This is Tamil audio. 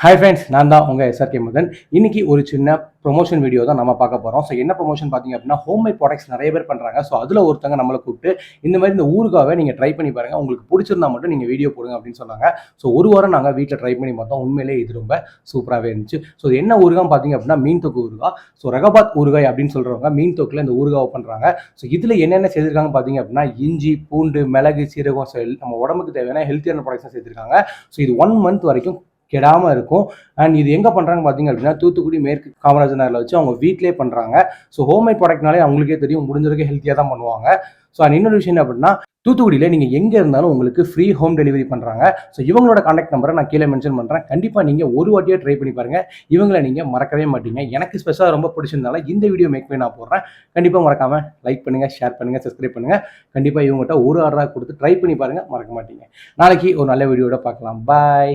ஹாய் ஃப்ரெண்ட்ஸ் நான் தான் உங்கள் எஸ்ஆர்கே மதன். இன்னைக்கு ஒரு சின்ன ப்ரொமோஷன் வீடியோ தான் நம்ம பார்க்க போகிறோம் ஸோ என்ன ப்ரொமோஷன் பார்த்தீங்க அப்படின்னா ஹோம்மேட் ப்ராடக்ட்ஸ் நிறைய பேர் பண்ணுறாங்க ஸோ அதில் ஒருத்தங்க நம்மளை கூப்பிட்டு இந்த மாதிரி இந்த ஊருக்காகவே நீங்கள் ட்ரை பண்ணி பாருங்கள் உங்களுக்கு பிடிச்சிருந்தா மட்டும் நீங்கள் வீடியோ போடுங்க அப்படின்னு சொன்னாங்க. ஸோ ஒரு வாரம் நாங்கள் வீட்டில் ட்ரை பண்ணி பார்த்தோம். உண்மையிலேயே இது ரொம்ப சூப்பராகவே இருந்துச்சு. ஸோ என்ன ஊருகான்னு பார்த்தீங்க அப்படின்னா மீன் தொக்கு ஊருகா ஸோ ரகபாத் ஊறுகாய் அப்படின்னு சொல்கிறவங்க மீன் தொக்கில் இந்த ஊறுகாவை பண்ணுறாங்க ஸோ இதில் என்னென்ன செய்திருக்காங்க பார்த்தீங்க அப்படின்னா இஞ்சி பூண்டு மிளகு சீரகம் நம்ம உடம்புக்கு தேவையான ஹெல்த்தியான ப்ராடக்ட்ஸ் சேர்த்துருக்காங்க. ஸோ இது ஒன் மந்த் வரைக்கும் கெடாமல் இருக்கும். அண்ட் இது எங்கே பண்ணுறாங்க பார்த்தீங்க அப்படின்னா தூத்துக்குடி மேற்கு காமராஜர் நகரில் வச்சு அவங்க வீட்டிலே பண்ணுறாங்க ஸோ ஹோம்மேட் ப்ராடக்ட்னாலே அவங்களுக்கே தெரியும் முடிஞ்சவரைக்கும் ஹெல்த்தியாக தான் பண்ணுவாங்க. ஸோ அண்ட் இன்னொரு விஷயம் என்ன அப்படின்னா தூத்துக்குடியில் நீங்கள் எங்கே இருந்தாலும் உங்களுக்கு ஃப்ரீ ஹோம் டெலிவரி பண்ணுறாங்க ஸோ இவங்களோட காண்டாக்ட் நம்பரை நான் கீழே மென்ஷன் பண்ணுறேன் கண்டிப்பாக நீங்கள் ஒரு வாட்டியாக ட்ரை பண்ணி பாருங்கள் இவங்களை நீங்கள் மறக்கவே மாட்டீங்க. எனக்கு ஸ்பெஷலாக ரொம்ப பிடிச்சிருந்தாலும் இந்த வீடியோ மேக் பண்ணி நான் போடுறேன். கண்டிப்பாக மறக்காமல் லைக் பண்ணுங்கள் ஷேர் பண்ணுங்கள் சப்ஸ்கிரைப் பண்ணுங்கள் கண்டிப்பாக இவங்ககிட்ட ஒரு ஆர்டராக கொடுத்து ட்ரை பண்ணி பாருங்கள் மறக்க மாட்டீங்க. நாளைக்கு ஒரு நல்ல வீடியோட பார்க்கலாம். பாய்